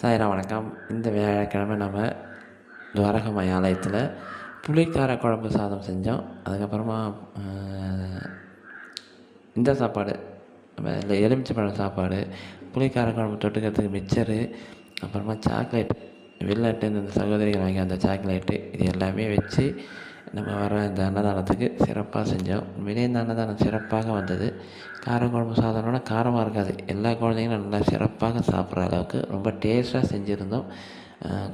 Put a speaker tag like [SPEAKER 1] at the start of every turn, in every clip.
[SPEAKER 1] சாயிரா வணக்கம். இந்த வியாழக்கிழமை நம்ம துவாரகமாய் ஆலயத்தில் புளிக்கார குழம்பு சாதம் செஞ்சோம். அதுக்கப்புறமா இந்த சாப்பாடு நம்ம இந்த எலுமிச்சப்பழம் சாப்பாடு புளிக்கார குழம்பு தொட்டுக்கிறதுக்கு மிச்சரு அப்புறமா சாக்லேட் வெளிநாட்டு இந்த சகோதரிகள் வாங்கி அந்த சாக்லேட்டு இது எல்லாமே வச்சு நம்ம வர இந்த அன்னதானத்துக்கு சிறப்பாக செஞ்சோம். உண்மையிலே இந்த அன்னதானம் சிறப்பாக வந்தது. காரக்குழம்பு சாதனம்னா காரமாக இருக்காது. எல்லா குழந்தைங்களும் நல்லா சிறப்பாக சாப்பிட்ற அளவுக்கு ரொம்ப டேஸ்ட்டாக செஞ்சுருந்தோம்.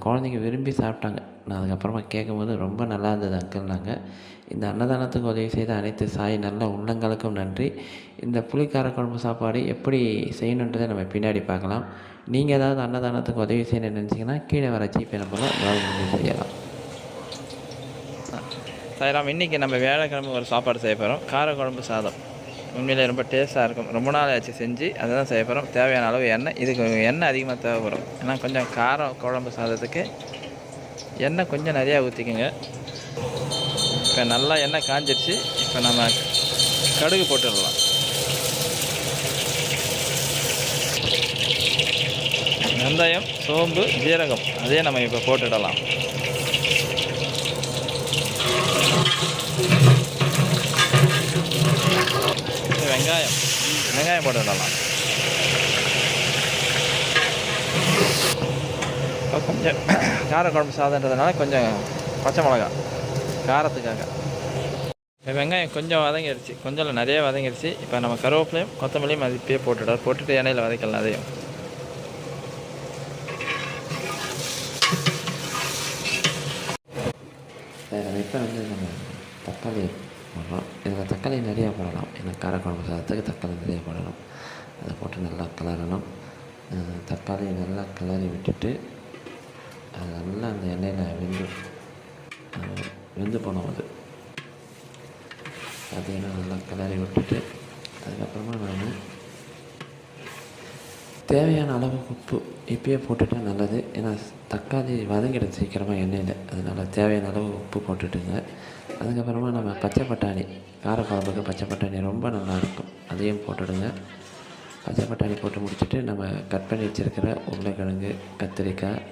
[SPEAKER 1] குழந்தைங்க விரும்பி சாப்பிட்டாங்க. நான் அதுக்கப்புறமா கேட்கும்போது ரொம்ப நல்லா இருந்தது அங்கிள்னாங்க இந்த அன்னதானத்துக்கு உதவி செய்த அனைத்து சாய் நல்ல உள்ளங்களுக்கும் நன்றி. இந்த புளிக்கார குழம்பு சாப்பாடு எப்படி செய்யணுன்றதை நம்ம பின்னாடி பார்க்கலாம். நீங்கள் ஏதாவது அன்னதானத்துக்கு உதவி செய்யணும்னு நினச்சிங்கன்னா கீழே வர ஜிபே நம்பரில் உதவி செய்யலாம்.
[SPEAKER 2] சாய்ராம் இன்றைக்கி நம்ம வியாழக்கிழமை ஒரு சாப்பாடு செய்ய போகிறோம் காரக்குழம்பு சாதம். உண்மையிலே ரொம்ப டேஸ்ட்டாக இருக்கும். ரொம்ப நாள் ஆச்சு செஞ்சு அதை தான் செய்ய போகிறோம் தேவையான அளவு எண்ணெய். இதுக்கு எண்ணெய் அதிகமாக தேவைப்படும். ஏன்னா கொஞ்சம் காரம் குழம்பு சாதத்துக்கு எண்ணெய் கொஞ்சம் நிறையா ஊற்றிக்கோங்க இப்போ நல்லா எண்ணெய் காஞ்சிருச்சு. இப்போ நம்ம கடுகு போட்டுடலாம். வெந்தயம் சோம்பு ஜீரகம். அதே நம்ம இப்போ போட்டுடலாம். வெங்காயம். வெங்காயம் போட்டுடலாம். இப்போ கொஞ்சம் கார குழம்பு சாதன்றதுனால கொஞ்சம் பச்சை மிளகா. காரத்துக்காக. இப்போ வெங்காயம் கொஞ்சம் வதங்கிடுச்சு கொஞ்சம் இல்லை நிறைய வதங்கிடுச்சு இப்போ நம்ம கருவேப்பிலையும் கொத்தமல்லியும் அது இப்பயே போட்டுடலாம். போட்டுட்டு எண்ணெயில் வதக்கலாம் அதையும்.
[SPEAKER 1] இப்போ வந்து நம்ம தக்காளி போடலாம். இதில் தக்காளி நிறையா போடலாம். ஏன்னா காரக்குழம்பு சாதத்துக்கு தக்காளி நிறையா போடணும் அதை போட்டு நல்லா கிளறணும். தக்காளி நல்லா கிளறி விட்டுட்டு அது நல்லா அந்த எண்ணெயில் வெந்து வெந்து போனோம் அது. அதையெல்லாம் நல்லா கிளறி விட்டுட்டு அதுக்கப்புறமா நான் தேவையான அளவு உப்பு இப்பயே போட்டுட்டா நல்லது. ஏன்னா தக்காளி வதங்கிடும் சீக்கிரமாக எண்ணெயில். அதனால் தேவையான அளவு உப்பு போட்டுட்டுங்க. அதுக்கப்புறமா நம்ம பச்சை பட்டாணி காரக்குழம்புக்கு பச்சை பட்டாணி ரொம்ப நல்லாயிருக்கும். அதையும் போட்டுடுங்க. பச்சை பட்டாணி போட்டு முடிச்சுட்டு நம்ம கட் பண்ணி வச்சுருக்கிற உருளைக்கிழங்கு கத்திரிக்காய்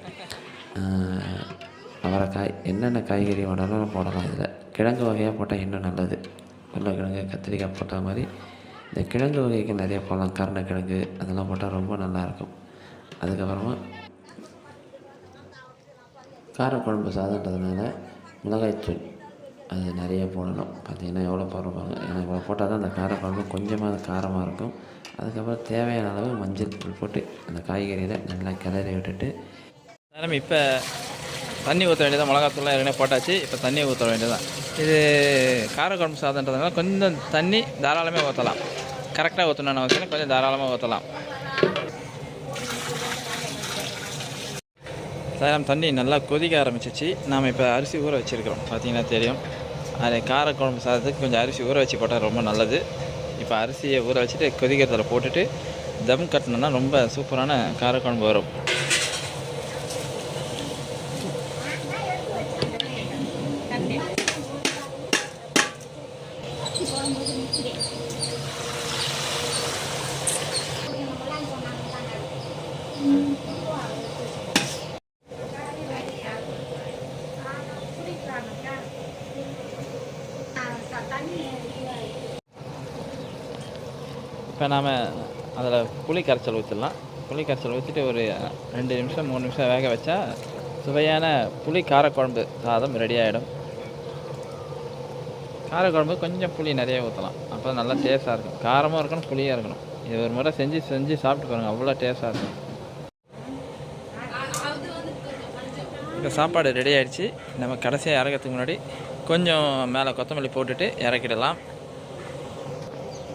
[SPEAKER 1] அவரைக்காய் என்னென்ன காய்கறி வேணாலும் போடலாம் இதில். கிழங்கு வகையாக போட்டால் இன்னும் நல்லது? உருளைக்கிழங்கு கத்திரிக்காய் போட்ட மாதிரி இந்த கிழங்கு வகைக்கு நிறைய போடலாம். கருணக்கிழங்கு அதெல்லாம் போட்டால் ரொம்ப நல்லாயிருக்கும். அதுக்கப்புறமா காரக்குழம்பு சாதன்றதுனால மிளகாய்த்தூள் அது நிறைய போடணும். பார்த்திங்கன்னா எவ்வளோ போடுறாங்க ஏன்னா இவ்வளோ போட்டால் தான் அந்த காரக்குழம்பு கொஞ்சமாக காரமாக இருக்கும். அதுக்கப்புறம் தேவையான அளவு மஞ்சள் தூள் போட்டு அந்த காய்கறியில் நல்லா கிளறி விட்டுட்டு
[SPEAKER 2] மேடம் இப்போ தண்ணி ஊற்ற வேண்டியதான் மிளகாத்தூள்லாம் ஏற்கனவே போட்டாச்சு. இப்போ தண்ணி ஊற்ற வேண்டியதான் இது காரக்குழம்பு சாதன்றதுனால கொஞ்சம் தண்ணி தாராளமாக ஊற்றலாம். கரெக்டாக ஊற்றணும்னு அவசியம் கொஞ்சம் தாராளமாக ஊற்றலாம். சாயம் தண்ணி நல்லா கொதிக்க ஆரம்பிச்சிச்சு. நாம் இப்போ அரிசி ஊற வச்சுருக்கிறோம். பார்த்தீங்கன்னா தெரியும். அது காரக்குழம்பு சாதத்துக்கு கொஞ்சம் அரிசி ஊற வச்சு போட்டால் ரொம்ப நல்லது. இப்போ அரிசியை ஊற வச்சுட்டு கொதிக்கிறதில் போட்டுட்டு தம் கட்டினோன்னா ரொம்ப சூப்பரான காரக்குழம்பு வரும். இப்போ நாம் அதில் புளி கரைச்சல் ஊற்றிடலாம் புளி கரைச்சல் ஊற்றிட்டு ஒரு ரெண்டு நிமிஷம் மூணு நிமிஷம் வேக வச்சா சுவையான புளி காரக்குழம்பு சாதம் ரெடி ஆகிடும் காரக்குழம்பு கொஞ்சம் புளி நிறைய ஊற்றலாம் அப்போ நல்லா டேஸ்ட்டாக இருக்கும். காரமும் இருக்கணும் புளியாக இருக்கணும். இது ஒரு முறை செஞ்சு செஞ்சு சாப்பிட்டு பாருங்கள் அவ்வளோ டேஸ்ட்டாக இருக்கும். இப்போ சாப்பாடு ரெடி ஆகிடுச்சு நம்ம கடைசியாக இறக்கிறதுக்கு முன்னாடி கொஞ்சம் மேலே கொத்தமல்லி போட்டுட்டு இறக்கிடலாம்.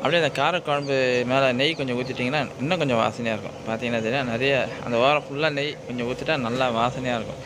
[SPEAKER 2] அப்படியே அந்த காரக்குழம்பு மேலே நெய் கொஞ்சம் ஊற்றிட்டிங்கன்னா இன்னும் கொஞ்சம் வாசனையாக இருக்கும். பார்த்தீங்கன்னா தெரியும்? நிறைய அந்த வாரம் ஃபுல்லாக நெய் கொஞ்சம் ஊற்றிட்டா நல்லா வாசனையாக இருக்கும்.